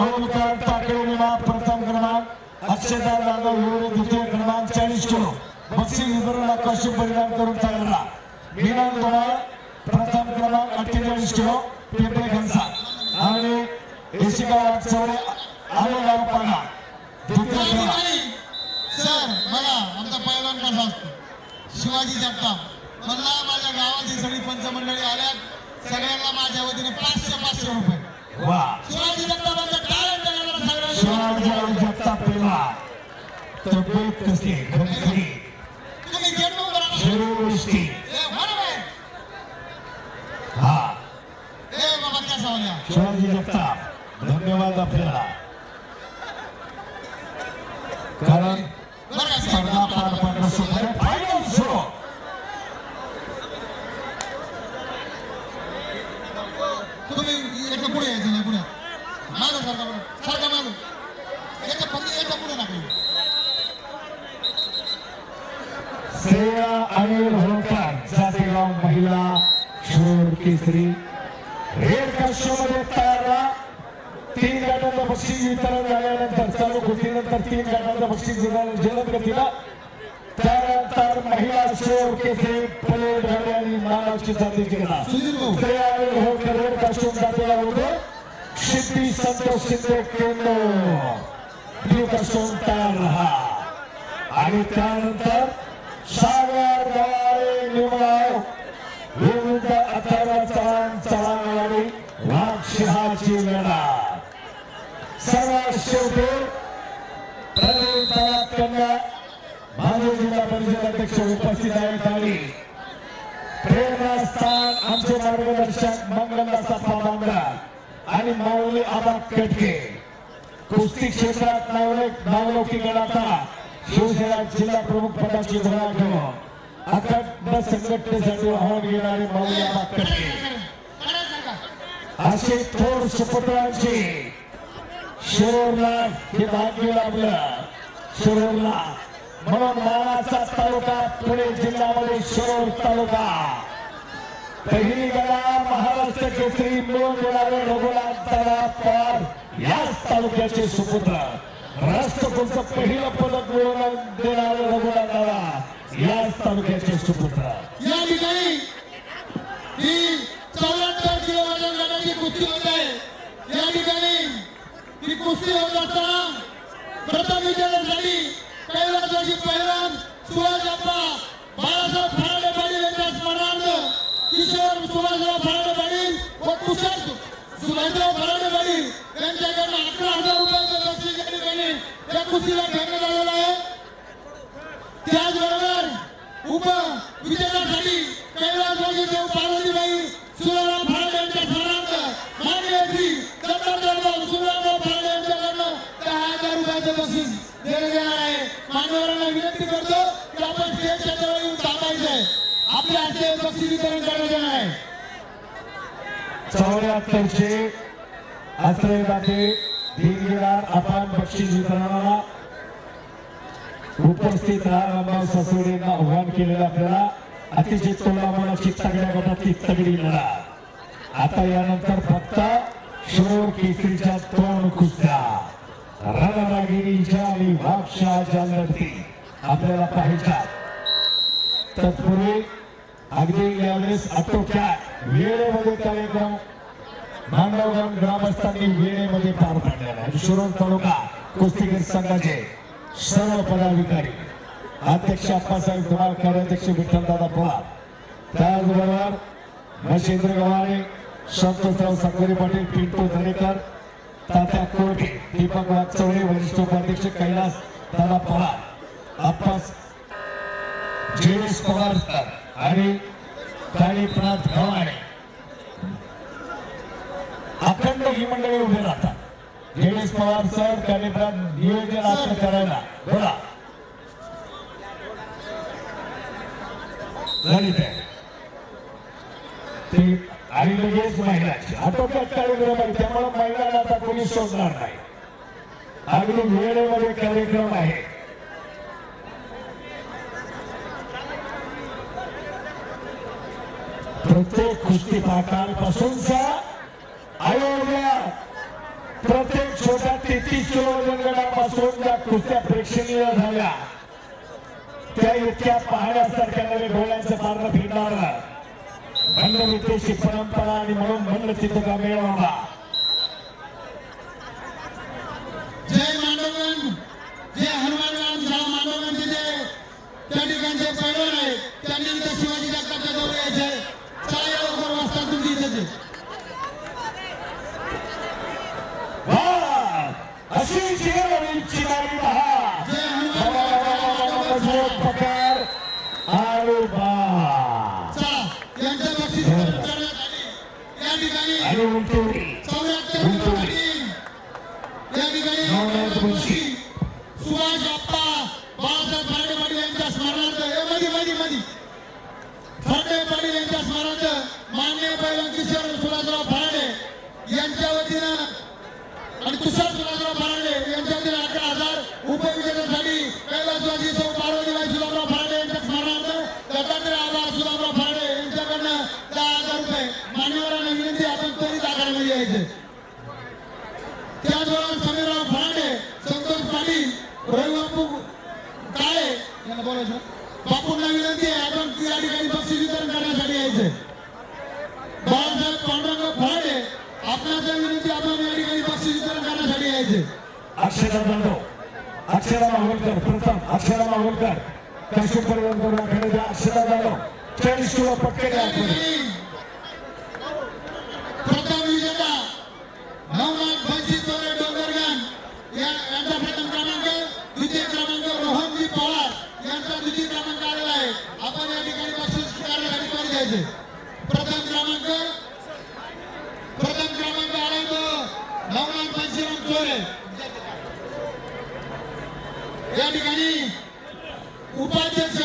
राहुलकर टाकळे विमा प्रथम क्रमांक अक्षयदार जाधव हिवरे द्वितीय क्रमांक चाळीस किलो. बक्षीस वितरण आकर्षक परिणाम करून चालला मीना कुमार प्रथम क्रमांक अठ्ठेचाळीस किलो पिंपळे खंसा आणि एशिका वाटचौरे आलेगाव पाना. द्वितीय क्रमांक. सर बघा आमचा पहिलवान कसा असतो. शिवाजी जगताप. म्हणला माझ्या गावात ही सगळी पंचमंडळी आल्यात. सगळ्यांना माझ्या वतीने पाचशे पाचशे रुपये. शिवाजी जगतापांचा टाळ्या टाळ्या सगळ्यांना जगताप पेला तब्येत कसली खमखरी तुम्ही गेट नंबर हा ए बाबा क्या सवाल शिवाजी जगताप धन्यवाद आपल्याला कारण बरं स्पर्धा साहेब? पार पाडण्यासोबत फायनल सुरू तुम्ही पुढे यायचं नाही पुढे मागं सारखा पुढे सारखा मागं याच्या फक्त याच्यापुढे नका श्रेया अनिल होळकर जातेगाव महिला शोर केसरी. रेड कक्षामध्ये तयारला तीन गटाचं बक्षीस वितरण झाल्यानंतर चालू कुस्तीनंतर तीन गटाचं बक्षीस वितरण जलद गतीला. त्यानंतर महिला शोर केसरी पलेट घाले आणि नानाची जाती जिंकला. सुधीर भाऊ रेड कक्षून जातेला होते. शिद्दी संतोष शिंदे केंद्र. ब्ल्यू कक्षून तयार राहा आणि त्यानंतर जिल्हा परिषद अध्यक्ष उपस्थित आहेत आणि प्रेरणास्थान आमचे मार्गदर्शक मंगलदास बांगडा आणि माऊली आबा कटके. कुस्ती क्षेत्रात नावलौक नावलौकिक आता शिवसेना जिल्हा प्रमुख पदाची धुरा घेऊन अखंड संघटनेसाठी आव्हान घेणारे माऊली आबा कटके. असे थोर सुपुत्रांचे शिरोरला हे भाग्य लाभलं. शिरोरला म्हणून मानाचा तालुका पुणे जिल्ह्यामध्ये शिरोर तालुका. पहिली गडा महाराष्ट्र केसरी मिळून देणारे रघुनाथ दादा पवार याच तालुक्याचे सुपुत्र. राष्ट्रकुलचं पहिलं पदक मिळवून देणारे रघुनाथ दादा याच तालुक्याचे सुपुत्र. या ठिकाणी ही चौऱ्याहत्तर किलो वजन गटाची कुस्ती होत आहे. या ठिकाणी ही कुस्ती होत असताना प्रथम विजयासाठी कैलासवासी जोशी सुभाष सुभाषप्पा बाळासाहेब फराडे पाटील यांच्या स्मरणार्थ किशोर सुभाषराव फराडे पाटील व तुषार सुभाषराव फराडे पाटील यांच्याकडनं अकरा हजार रुपयांचं बक्षीस या ठिकाणी या कुस्तीला ठेवण्यात आलेलं आहे. त्याचबरोबर उप विजेत्यासाठी जोशी देव पार्वतीबाई सुराराम फराडे यांच्या स्मरणार्थ माननीय श्री दत्तात्रय सुराराम फराडे यांच्याकडनं दहा हजार रुपयाचं बक्षीस देण्यात येणार आहे मान्यवरांना विनंती करतो की आपण स्टेजच्या जवळ येऊन थांबायचं आहे आपल्या हस्ते वितरण करण्यात येणार आहे. चौऱ्याहत्तरचे आश्रय दाते दिलगिरार आपण बक्षीस वितरणाला उपस्थित रामराव ससोडेंना आव्हान केलेलं आपल्याला अतिशय तोलामानाची तगड्या गटातली तगडी लढा. आता यानंतर फक्त शोर केसरीच्या तोंड कुस्त्या. रणरागिरीच्या आणि वापशाच्या लढती आपल्याला पाहायच्या तत्पूर्वी अगदी यावेळेस आटोक्या वेळेमध्ये कार्यक्रम मांडवगाव ग्रामस्थांनी वेळेमध्ये पार पाडलेला आहे. शिरोर तालुका कुस्तीगीर संघाचे सर्व पदाधिकारी अध्यक्ष अप्पासाहेब कुमार कार्याध्यक्ष विठ्ठलदादा पवार त्याचबरोबर महेंद्र गवारे संतोषराव साकोरे पाटील पिंटू दरेकर तात्या कोर्टे दीपक वाचवडे वरिष्ठ उपाध्यक्ष कैलास दादा पवार अप्पास जयेश पवार सर. आणि काळीप्रनाथ गव्हाणे अखंड ही मंडळी उभे राहतात. जेएस पवार सर काळीप्रनाथ नियोजन आपलं करायला. बोला. ते आणि लगेच महिलाची. आटोक्यात कार्यक्रम आहे. त्यामुळे महिलांना आता कोणी शोधणार नाही. अगदी वेळेमध्ये कार्यक्रम आहे. प्रत्येक कुस्ती पाकांपासूनचा अयोध्या प्रत्येक छोट्या तेहतीस किलो वजनगडापासून ज्या कुस्त्या प्रेक्षणीय झाल्या त्या इतक्या पाहण्यासारख्या नव्हे डोळ्यांचं पारणं फिरणार भंडवितेची परंपरा आणि म्हणून भंड चित्रका मिळवला जय मांडवन जय हनुमानराम ज्या मांडवन तिथे त्या ठिकाणचे पैलवान आहे त्यांनी शिवाजी जगताच्या जवळ यायचे अशी चिरवडीची गाडी पहा जय बाबा, बाबा, बाबा, बाबा, जोर हनुमान पकड अरे बा चला यांचं बक्षीस वितरण करण्यात आले या ठिकाणी आणि उंटवली यांच्या वतीनं आणि तुषार सुभाषराव फराडे यांच्या वतीनं अकरा हजार उपविजेत्यासाठी कैलासवासी सौ पार्वतीबाई सुभाषराव फराडे यांच्या स्मरणार्थ दत्तात्रय आबा सुभाषराव फराडे यांच्याकडनं दहा हजार रुपये मान्यवरांना विनंती आपण त्वरित आकारामध्ये यायचे. त्याचबरोबर समीरराव फराडे संतोष पाटील रविबापू काळे यांना बोलायचं. बापूंना विनंती आहे आपण या ठिकाणी बक्षीस वितरण करण्यासाठी यायचे बाळासाहेब पांडुरंग फराडे आपल्याला विनंती आपण या ठिकाणी बक्षीस वितरण करण्यासाठी यायचे अक्षरा जाधव अक्षरा माहुलकर प्रथम अक्षरा माहुलकर कशी परिवर्तन खरेदी अक्षरा जाधव चाळीस किलो पटके या ठिकाणी प्रथम विजेता नवनाथ भंशी चोरे डोंगरगण या यांचा प्रथम क्रमांक द्वितीय क्रमांक रोहनजी पवार यांचा द्वितीय क्रमांक आलेला आहे आपण या ठिकाणी बक्षीस करण्यासाठी पण द्यायचे प्रथम क्रमांक प्रथम क्रमांक आला तो नवनाथ भंशीराम चोरे या ठिकाणी उपाध्यक्ष